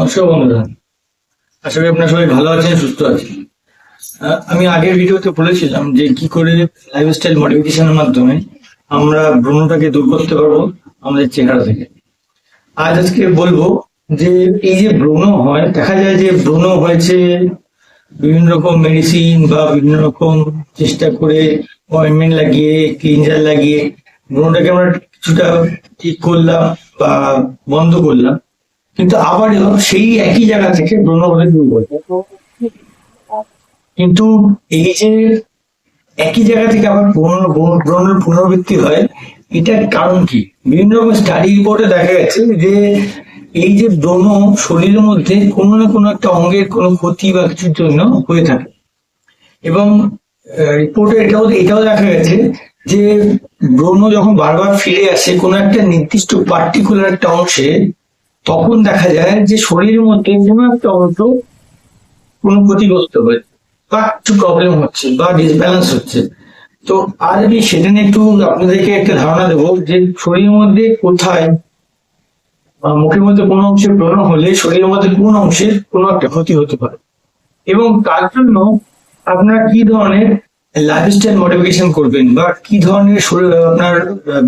নমস্কার বন্ধুরা। আশা করি আপনার সবাই ভালো আছেন, সুস্থ আছেন। আমি আগের ভিডিওতে বলেছিলাম যে কি করে লাইফস্টাইল মডিফিকেশনের মাধ্যমে আমরা ব্রণটাকে দূর করতে পারব আমাদের চেহারা থেকে। আজ আজকে বলব যে এই যে ব্রণ হয়, দেখা যায় যে ব্রণ হয়েছে বিভিন্ন রকম মেডিসিন বা বিভিন্ন রকম চেষ্টা করে অয়েন্টমেন্ট লাগিয়ে ক্লিনজার লাগিয়ে ব্রণটাকে আমরা কিছুটা ঠিক করলাম বা বন্ধ করলাম। কিন্তু আবারও সেই একই জায়গা থেকে ব্রণ শুরু করে। কিন্তু এই যে একই জায়গা থেকে আবার ব্রণের পুনরাবৃত্তি হয়, এটার কারণ কি? বিভিন্ন রকম স্টাডি রিপোর্টে দেখা গেছে যে এই যে ব্রণ শরীরের মধ্যে কোনো না কোনো একটা অঙ্গের কোনো ক্ষতি বা কিছুর জন্য হয়ে থাকে। এবং রিপোর্টে এটাও এটাও দেখা গেছে যে ব্রণ যখন বারবার ফিরে আসে, কোনো একটা নির্দিষ্ট পার্টিকুলার একটা অংশে তখন দেখা যায় যে শরীরের মধ্যে কোনো একটা অংশ কোনো ক্ষতিগ্রস্ত হয়েছে, বা একটু প্রবলেম হচ্ছে, বা ডিসব্যালেন্স হচ্ছে। তো আজ আমি সেটা নিয়ে একটু আপনাদেরকে একটা ধারণা দেবো যে শরীরের মধ্যে কোথায় মুখের মধ্যে কোনো অংশে ব্রণ হলে শরীরের মধ্যে কোন অংশের কোনো একটা ক্ষতি হতে পারে। এবং তার জন্য আপনারা কি ধরনের লাইফস্টাইল মডিফিকেশন করবেন বা কি ধরনের শরীর, আপনার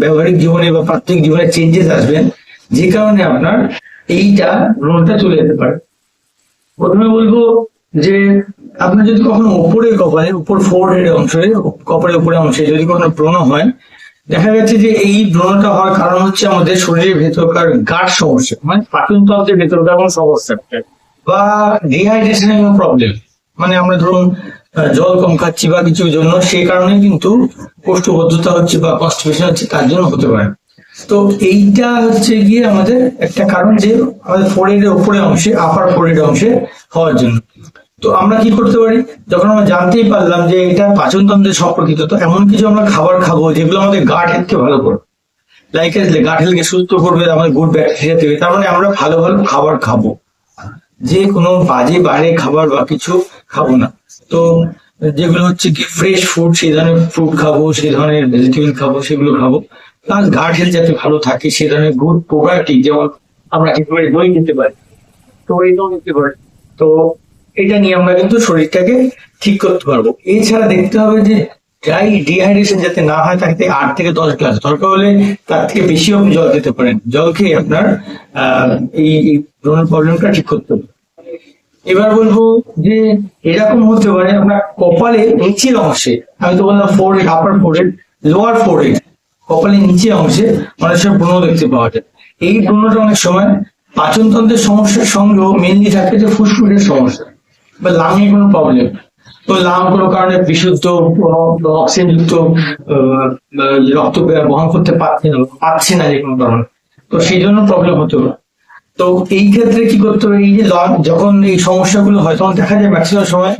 ব্যবহারিক জীবনে বা প্রাত্যিক জীবনে চেঞ্জেস আসবেন যে কারণে আপনার এইটা ব্রণটা চলে যেতে পারে। প্রথমে বলব যে আপনার যদি কখনো উপরে কপালে, উপর ফোর হেড অংশে, কপালের উপরে অংশে যদি কখনো ব্রণ হয়, দেখা গেছে যে এই ব্রণটা হওয়ার কারণ হচ্ছে আমাদের শরীরের ভেতরকার গাঢ় সমস্যা মানে পাচনতন্ত্রের ভেতরকার কোনো সমস্যা বা ডিহাইড্রেশনের কোনো প্রবলেম মানে আমরা ধরুন জল কম খাচ্ছি বা কিছুর জন্য, সেই কারণে কিন্তু কোষ্ঠবদ্ধতা হচ্ছে বা কনস্টিপেশন হচ্ছে, তার জন্য হতে পারে। তো এইটা হচ্ছে গিয়ে আমাদের একটা কারণ যে আমাদের ফোরের উপরে অংশে আপার ফোরের অংশে হওয়ার জন্য। তো আমরা কি করতে পারি? যখন আমরা জানতেই পারলাম যে এটা পাচনতন্ত্রের সম্পর্কিত, তো এমন কিছু আমরা খাবার খাব যেগুলো আমাদের গাট হেলথকে ভালো করবে। লাইক গাট হেলথকে সুস্থ করবে, আমাদের গুড ব্যাকটেরিয়া তৈরি তার মানে আমরা ভালো ভালো খাবার খাব। যে কোনো বাজে বাইরে খাবার বা কিছু খাব না। তো যেগুলো হচ্ছে কি ফ্রেশ ফুড সেই ধরনের ফ্রুট খাব, সেই ধরনের ভেজিটেবল খাব, সেগুলো খাব। প্লাস গার্ড হেলথ যাতে ভালো থাকে, সে ধরনের গুড প্রোবায়োটিক যেমন আমরা পারি দই খেতে পারি। তো এইটাও খেতে পারি তো এটা নিয়ে আমরা কিন্তু শরীরটাকে ঠিক করতে পারব। এছাড়া দেখতে হবে যে ড্রাই ডিহাইড্রেশন যাতে না হয় তাকে আট থেকে দশ গ্লাস দরকার হলে তার থেকে বেশি আপনি জল খেতে পারেন। জল খেয়ে আপনার এই ব্রণের প্রবলেমটা ঠিক করতে হবে। এবার বলব যে এরকম হতে পারে আপনার কপালে নিচের অংশে, আমি তো বললাম ফোর আপার ফোরেড লোয়ার ফোরেড কপালের নিচে অংশে সময় ব্রণ দেখতে পাওয়া যায়। এই ব্রণটা অনেক সময় পাচনতন্ত্রের সমস্যার সঙ্গেও মেনলি থাকে যে ফুসফুসের সমস্যা বা লাঙে কোনো প্রবলেম তো লাম কোনো কারণে বিশুদ্ধ অক্সিজেন যুক্ত রক্ত বহন করতে পারছে না, পাচ্ছে না যে কোনো কারণে। তো সেই জন্য প্রবলেম হতে পারে। তো এই ক্ষেত্রে কি করতে হবে? এই যে যখন এই সমস্যাগুলো হয়, তখন দেখা যায় ম্যাক্সিমাম সময়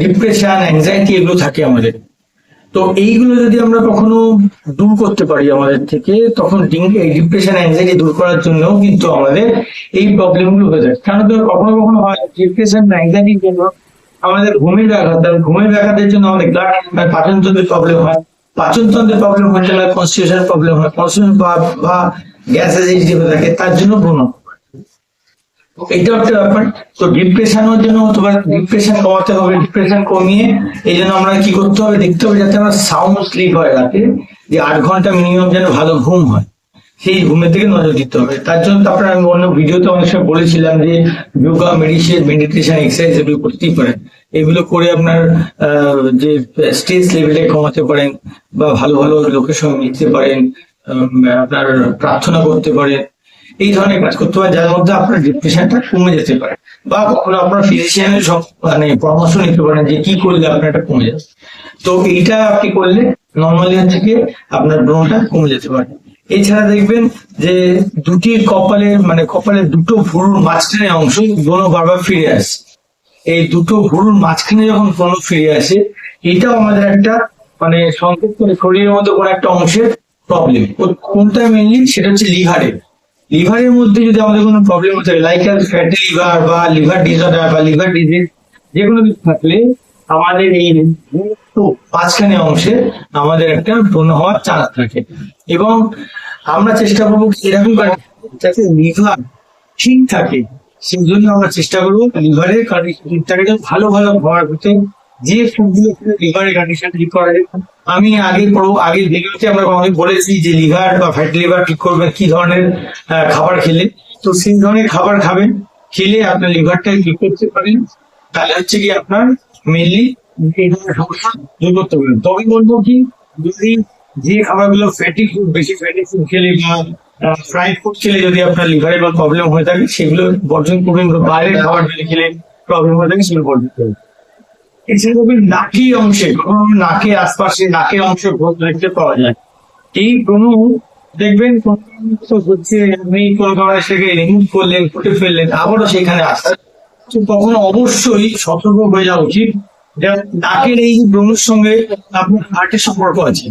ডিপ্রেশন অ্যাংজাইটি এগুলো থাকে আমাদের। তো এইগুলো যদি আমরা কখনো দূর করতে পারি আমাদের থেকে, তখন ডিপ্রেশন অ্যাংজাইটি দূর করার জন্য কিন্তু আমাদের এই প্রবলেমগুলো হয়ে যায় কারণ কখনো কখনো হয় ডিপ্রেশন অ্যাংজাইটির জন্য আমাদের ঘুমের ব্যাঘাত ঘুমের ব্যাঘাতের জন্য আমাদের ব্লাড পাচনতন্ত্রের প্রবলেম হয়। পাচনতন্ত্রের প্রবলেম হচ্ছে না কনস্টিটিউশন প্রবলেম হয়। কনস্টিটিউশন বা গ্যাস অ্যাসিডিটি হয়ে থাকে, তার জন্য ব্রণ এইটাও একটা ব্যাপার। তো ডিপ্রেশনের জন্য হতে ডিপ্রেশন কমাতে হবে ডিপ্রেশন কমিয়ে এই জন্য আমরা কি করতে হবে, দেখতে হবে যাতে আমরা সাউন্ড স্লিপ হয় রাতে, যে আট ঘণ্টা মিনিমাম যেন ভালো ঘুম হয়। সেই ঘুমের দিকে নজর দিতে হবে। তার জন্য তারপরে আমি অন্য ভিডিওতে অনেক সময় বলেছিলাম যে যোগা মেডিসিন মেডিটেশন এক্সারসাইজ এগুলো করতেই পারেন। এগুলো করে আপনার যে স্ট্রেস লেভেলে কমাতে পারেন বা ভালো ভালো লোকের সঙ্গে মিশতে পারেন আপনার প্রার্থনা করতে পারেন। এই ধরনের কাজ করতে পারেন যার মধ্যে আপনার ডিপ্রেশনটা কমে যেতে পারে। বা কখনো আপনার ফিজিশিয়ানের মানে পরামর্শ নিতে পারেন যে কি করলে আপনার এটা কমে যাবে। তো এইটা আপনি করলে নর্মালি হচ্ছে কি আপনার ব্রণটা কমে যেতে পারে। এছাড়া দেখবেন যে দুটি কপালের মানে কপালের দুটো ভুরুর মাঝখানে অংশ ব্রণ বারবার ফিরে আসে। এই দুটো ভুরুর মাঝখানে যখন ব্রণ ফিরে আসে, এটাও আমাদের একটা মানে সংকেত করে শরীরের মধ্যে কোনো একটা অংশের প্রবলেম কোনটা মেনলি সেটা হচ্ছে লিভারের লিভারের মধ্যে যদি আমাদের কোনো প্রবলেম হতে লাইক ফ্যাটি লিভার বা লিভার ডিসঅর্ডার বা লিভার ডিজিজ যে কোনো কিছু থাকলে আমাদের এই মাঝখানে অংশে আমাদের একটা ব্রণ হওয়ার চান্স থাকে। এবং আমরা চেষ্টা করব এরকম যাতে লিভার ঠিক থাকে সেই জন্য আমরা চেষ্টা করব লিভারের কন্ডিশনটাকে ভালো ভালো করতে যে ফুডগুলো লিভারের কন্ডিশন ঠিক করা আমি আগে পড়ো আগের ভিডিওতে আমরা অনেক বলেছি যে লিভার বা ফ্যাটি লিভার ঠিক করবেন কি ধরনের খাবার খেলে। তো সেই ধরনের খাবার খাবেন, খেলে আপনার লিভারটা ঠিক করতে পারেন। তাহলে হচ্ছে কি আপনার মেনলি সমস্যা দূর করতে পারবেন। তবে বলব কি, যদি যে খাবারগুলো ফ্যাটি ফুড বেশি ফ্যাটি ফুড খেলে বা ফ্রাইড ফুড খেলে যদি আপনার লিভারে বা প্রবলেম হয়ে থাকে, সেগুলো বর্জন করবেন বা বাইরের খাবার খেলে প্রবলেম হয়ে থাকে, সেগুলো বর্জন করবেন। এছাড়া নাকি অংশে নাকের আশপাশে নাকের অংশে ভোগ দেখতে পাওয়া যায়। এই ব্রণ দেখবেন হচ্ছে, আপনি কোনো কারণে সেটাকে রিমুভ করলেন, ফুটে ফেললেন, আবারও সেখানে আসছে। তো তখন অবশ্যই সতর্ক হয়ে যাওয়া উচিত। নাকের এই ব্রণের সঙ্গে আপনার হার্টের সম্পর্ক আছে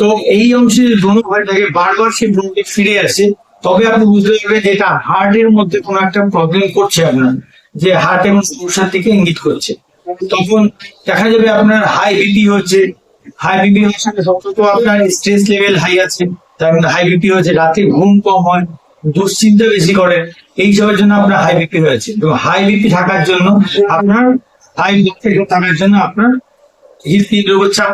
তো এই অংশে ব্রণ হয়ে থাকে বারবার সেই ব্রণটি ফিরে আসে, তবে আপনি বুঝতে পারবেন যে এটা হার্টের মধ্যে কোনো একটা প্রবলেম করছে আপনার, যে হার্ট এবং সমস্যার দিকে ইঙ্গিত করছে। তখন দেখা যাবে আপনার হাই বিপি হচ্ছে। হাই বিপি হওয়ার সাথে সতর্ক আপনার স্ট্রেস লেভেল হাই আছে। তার হাই বিপি হচ্ছে রাতে ঘুম কম হয়, দুশ্চিন্তা বেশি করে। এইসবের জন্য আপনার হাই বিপি হয়েছে। এবং হাই বিপি থাকার জন্য আপনার হাই থাকার জন্য আপনার হৃদপিণ্ডের চাপ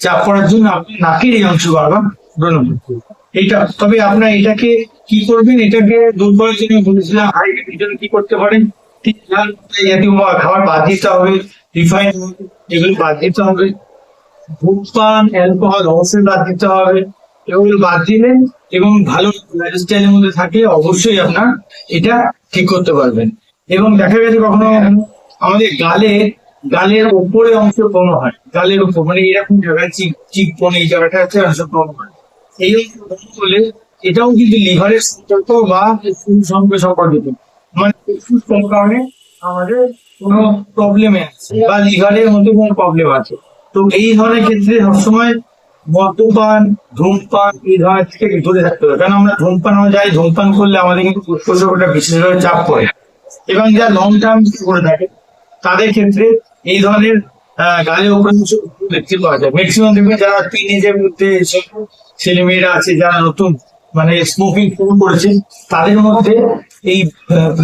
চাপ জন্য আপনি নাকের এই অংশ বারবার ব্রণ এটা তবে আপনার এটাকে কি করবেন? এটাকে দূর করার জন্য বলেছিলাম হাই বিপির জন্য কি করতে পারেন? খাবার বাদ দিতে হবে রিফাইন এগুলো বাদ দিতে হবে। ধূমপান অ্যালকোহল অবশ্যই বাদ দিতে হবে। এগুলো বাদ দিলেন এবং ভালো লাইফস্টাইলের মধ্যে থাকলে অবশ্যই আপনার এটা ঠিক করতে পারবেন। এবং দেখা গেছে কখনো আমাদের গালে, গালের উপরে অংশ ব্রণ হয়, গালের উপর মানে এরকম জায়গায় চিক চিক এই জায়গাটা হচ্ছে অংশ ব্রণ হয়। এই অংশ ব্রণ হলে এটাও কিন্তু লিভারের সম্পর্ক বা সঙ্গে সম্পর্কিত মানে আমাদের কোনো প্রবলেমে আছে বা মধ্যে কোনো প্রবলেম আছে। তো এই ধরনের ক্ষেত্রে সবসময় মদ্যপান, ধূমপান এই ধরনের থেকে দূরে থাকতে হবে। কারণ আমরা ধূমপান যাই ধূমপান করলে আমাদের কিন্তু বিশেষভাবে চাপ পড়ে। এবং যা লং টার্ম করে থাকে, তাদের ক্ষেত্রে এই ধরনের গালের উপরে দেখতে পাওয়া যায়। ম্যাক্সিমাম দেখবেন যারা মধ্যে ছেলে মেয়েরা আছে, যারা নতুন মানে স্মোকিং শুরু করেছে, তাদের মধ্যে এই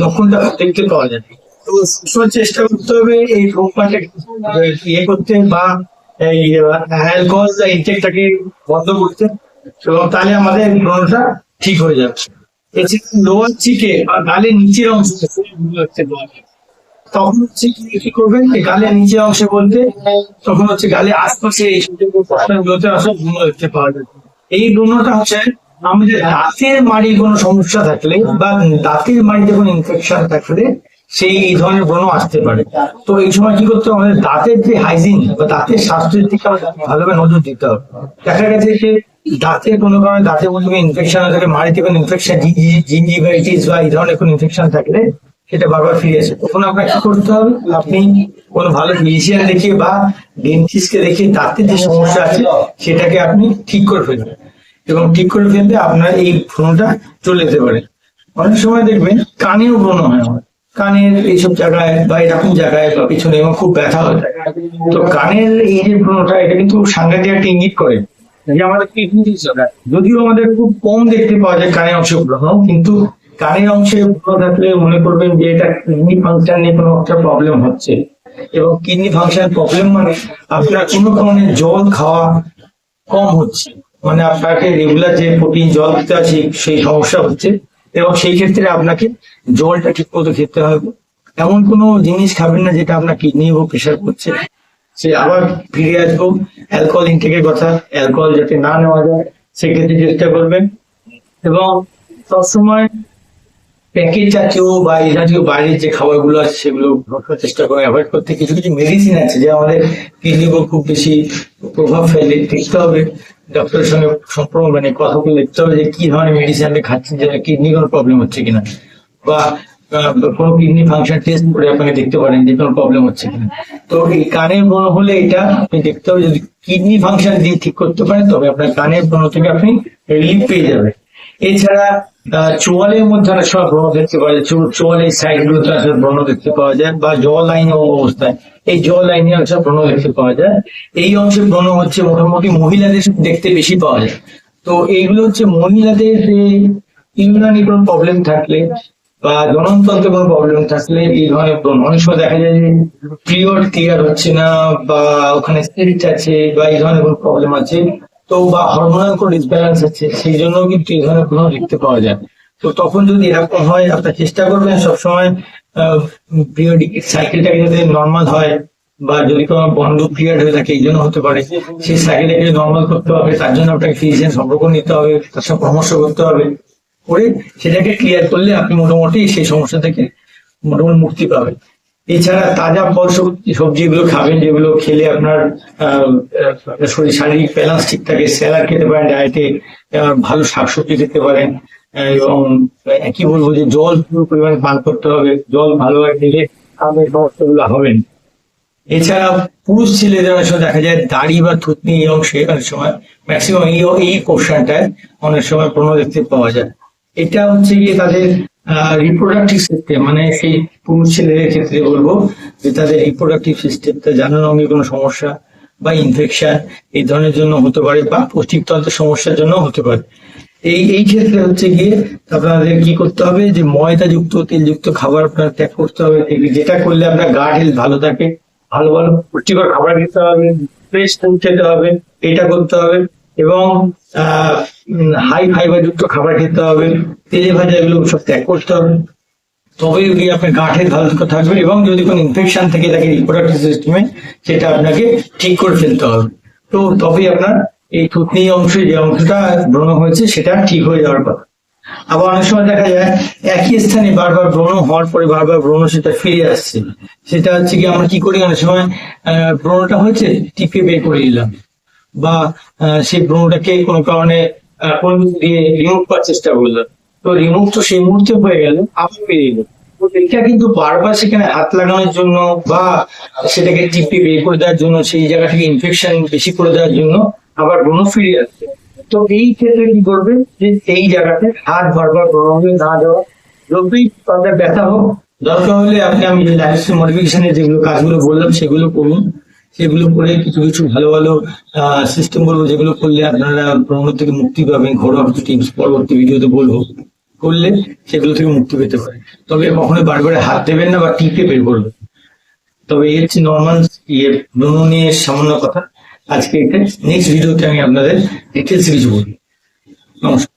লক্ষণটা দেখতে পাওয়া যায়। তো সবসময় চেষ্টা করতে হবে এই ধূমপানটা ইয়ে করতে বা এই অ্যালকোহল ইনটেকটাকে বন্ধ করতে। এবং তাহলে আমাদের ব্রণটা ঠিক হয়ে যাবে এছাড়া লোয়ার চিকে বা গালের নিচের অংশ তখন হচ্ছে কি করবেন গালের নিচের অংশে বলতে তখন হচ্ছে গালের আশপাশে এই ব্রণ দেখতে পাওয়া যায়। এই ব্রণটা হচ্ছে দাঁতের মাড়ির কোনো সমস্যা থাকলে বা দাঁতের মাড়িতে কোনো ইনফেকশন থাকলে সেই এই ধরনের ব্রণ আসতে পারে। তো এই সময় কি করতে হবে? আমাদের দাঁতের যে হাইজিন বা দাঁতের স্বাস্থ্যের দিকে ভালোভাবে নজর দিতে হবে। দেখা গেছে যে দাঁতের কোনো কারণে দাঁতের মধ্যে ইনফেকশন থাকে, মাড়িতে কোনো ইনফেকশন জিঞ্জিভাইটিস বা এই ধরনের কোনো ইনফেকশন থাকলে সেটা বারবার ফিরে আসে। তখন আপনার কি করতে হবে? আপনি কোনো ভালো ফিজিশিয়ান দেখিয়ে বা ডেন্টিস্টকে দেখিয়ে দাঁতের যে সমস্যা আছে সেটাকে আপনি ঠিক করে ফেলবেন। এবং ঠিক করে ফেললে আপনার এই ভ্রণটা চলে যেতে পারে। অনেক সময় দেখবেন কানেও ব্রণ হয় কানের এইসব জায়গায় বা এরকম জায়গায় বা পিছনে এবং খুব ব্যথা হয়ে তো কানের এই যে ব্রণটা এটা কিন্তু সাংঘাতিক একটা ইঙ্গিত করে। আমাদের কিডনি যদিও আমাদের খুব কম দেখতে পাওয়া যায় কানের অংশে ব্রণ কিন্তু কানের অংশে ব্রণ থাকলে মনে করবেন যে এটা কিডনি ফাংশন নিয়ে কোনো একটা প্রবলেম হচ্ছে। এবং কিডনি ফাংশন প্রবলেম মানে আপনার কোনো কারণে জল খাওয়া কম হচ্ছে। মানে আপনাকে রেগুলার যে প্রোটিন জল খেতে আছে সেই সমস্যা হচ্ছে। এবং সেই ক্ষেত্রে আপনাকে জলটা ঠিক মতো খেতে হবে। এমন কোনো জিনিস খাবেন না যেটা আপনার কিডনি ও প্রেশার করছে। সে আবার ফিরে আসব। অ্যালকোহল ইনটেকের কথা। অ্যালকোহল যাতে না নেওয়া যায়, সেক্ষেত্রে চেষ্টা করবেন। এবং সবসময় প্যাকেট জাতীয় বা এই জাতীয় বাইরের যে খাবারগুলো আছে, সেগুলো রক্ষার চেষ্টা করে অ্যাভয়েড করতে কিছু কিছু মেডিসিন আছে, যে আমাদের উপর খুব বেশি প্রভাব ফেলে। দেখতে হবে। ডক্টরের সঙ্গে সম্পর্ক মানে কথা বলে দেখতে হবে যে কি ধরনের মেডিসিন আপনি খাচ্ছেন যে কিডনি কোনো প্রবলেম হচ্ছে কিনা? বা কোনো কিডনি ফাংশন টেস্ট করে আপনাকে দেখতে পারেন যে কোনো প্রবলেম হচ্ছে কিনা। তো এই কানের ব্রণ হলে এটা আপনি দেখতে হবে, যদি কিডনি ফাংশন দিয়ে ঠিক করতে পারেন, তবে আপনার কানের ব্রণ থেকে আপনি রিলিফ পেয়ে যাবেন। এছাড়া চোয়ালের মধ্যে অনেক সময় ব্রণ দেখতে পাওয়া যায়। চোয়ালের সাইড গুলোতে আসলে ব্রণ দেখতে পাওয়া যায় বা জ লাইনে অবস্থায়। এই জ লাইনে অংশে ব্রণ দেখতে পাওয়া যায়। এই অংশে ব্রণ হচ্ছে মোটামুটি মহিলাদের দেখতে বেশি পাওয়া যায়। তো এইগুলো হচ্ছে মহিলাদের ইউনানি কোনো প্রবলেম থাকলে বা জননতন্ত্রে কোনো প্রবলেম থাকলে এই ধরনের ব্রণ অনেক সময় দেখা যায় যে পিরিয়ড ক্লিয়ার হচ্ছে না বা ওখানে স্পিরিট আছে বা এই ধরনের কোনো প্রবলেম আছে। তো বা হরমোনাল কোনো ডিসব্যালেন্স আছে, সেই জন্য কিন্তু এই ধরনের ব্রণ দেখতে পাওয়া যায় তো তখন যদি এরকম হয়, আপনার চেষ্টা করবেন সবসময় পিরিয়ডিক সাইকেলটাকে যাতে নর্মাল হয়, বা যদি কোনো বন্ধ পিরিয়ড হয়ে থাকে, এই জন্য হতে পারে। সেই সাইকেলটাকে নর্মাল করতে হবে, তার জন্য আপনাকে ফিজিশিয়ান সম্পর্ক নিতে হবে, তার সঙ্গে পরামর্শ করতে হবে, করে সেটাকে ক্লিয়ার করলে আপনি মোটামুটি সেই সমস্যা থেকে মোটামুটি মুক্তি পাবেন। এছাড়া তাজা ফল সবজি সবজিগুলো খাবেন, যেগুলো খেলে আপনার শরীর শারীরিক ব্যালেন্স ঠিক থাকে স্যালাড খেতে পারেন ডায়েটে ভালো শাকসবজি খেতে পারেন এবং কি বলব যে জল পুরো পরিমাণে পান করতে হবে, জল ভালোভাবে খেলে আপনি সমস্যাগুলো হবেন। এছাড়া পুরুষ ছেলেদের অনেক সময় দেখা যায় দাড়ি বা থুতনি এই অংশে অনেক সময় ম্যাক্সিমাম এই এই অনেক সময় প্রণ দেখতে পাওয়া যায়। এটা হচ্ছে গিয়ে তাদের রিপ্রোডাক্টিভ সিস্টেম মানে সেই পুরুষ ছেলেদের ক্ষেত্রে বলব যে তাদের রিপ্রোডাক্টিভ সিস্টেমটা জানানো অঙ্গে কোনো সমস্যা বা ইনফেকশন এই ধরনের জন্য হতে পারে বা পৌষ্টিকতন্ত্রের সমস্যার জন্য হতে পারে। এই এই ক্ষেত্রে হচ্ছে গিয়ে আপনাদের কি করতে হবে যে ময়দাযুক্ত, তেলযুক্ত খাবার আপনার ত্যাগ করতে হবে। যেটা করলে আপনার গার্ড হেলথ ভালো থাকে, ভালো ভালো পুষ্টিকর খাবার খেতে হবে ফ্রেশ ফুড খেতে হবে, এটা করতে হবে। এবং হাই ফাইবার যুক্ত খাবার খেতে হবে। তেলে ভাজা এগুলো সব ত্যাগ করতে হবে। তবে যদি আপনার গাঁঠের ভালো থাকবে এবং যদি কোনো ইনফেকশন থেকে থাকে রিপ্রোডাক্টিভ সিস্টেমে সেটা আপনাকে ঠিক করে ফেলতে হবে। তো তবেই আপনার এই থুতনি অংশে, যে অংশটা ব্রণ হয়েছে, সেটা ঠিক হয়ে যাওয়ার কথা। আবার অনেক সময় দেখা যায়, একই স্থানে বারবার ব্রণ হওয়ার পরে বারবার ব্রণ সেটা ফিরে আসছে। সেটা হচ্ছে কি, আমরা কি করি? অনেক সময় ব্রণটা হয়েছে, টিপে বের করে দিলাম বা সেই ব্রণটাকে কোনো কারণে দিয়ে রিমুভ করার চেষ্টা করলাম তো রিমুভ তো সেই মুহূর্তে হয়ে গেল আবার বেরিয়ে গেল এটা কিন্তু বারবার সেখানে হাত লাগানোর জন্য বা সেটাকে টিপে বের করে দেওয়ার জন্য, সেই জায়গা থেকে ইনফেকশন বেশি করে দেওয়ার জন্য আবার ব্রণ ফিরে আসছে। তো এই ক্ষেত্রে কি করবে যে এই জায়গাতে হাত বারবার ব্রণ না দেওয়া যতই তাদের ব্যথা হোক, দরকার হলে আপনি আমি মডিফিকেশনের যেগুলো কাজগুলো বললাম সেগুলো করুন। সেগুলো করে কিছু কিছু ভালো ভালো সিস্টেম বলব যেগুলো করলে আপনারা ব্রণ থেকে মুক্তি পাবেন, ঘরোয়া কিছু টিপস পরবর্তী ভিডিওতে বলব। করলে সেগুলো থেকে মুক্তি পেতে পারে তবে কখনো বারবার হাত দেবেন না বা টিপে বের করবেন তবে এই হচ্ছে নর্মাল ইয়ে ব্রণ নিয়ে সামান্য কথা। আজকে এটা নেক্সট ভিডিওতে আমি আপনাদের ডিটেলস কিছু বলব। নমস্কার।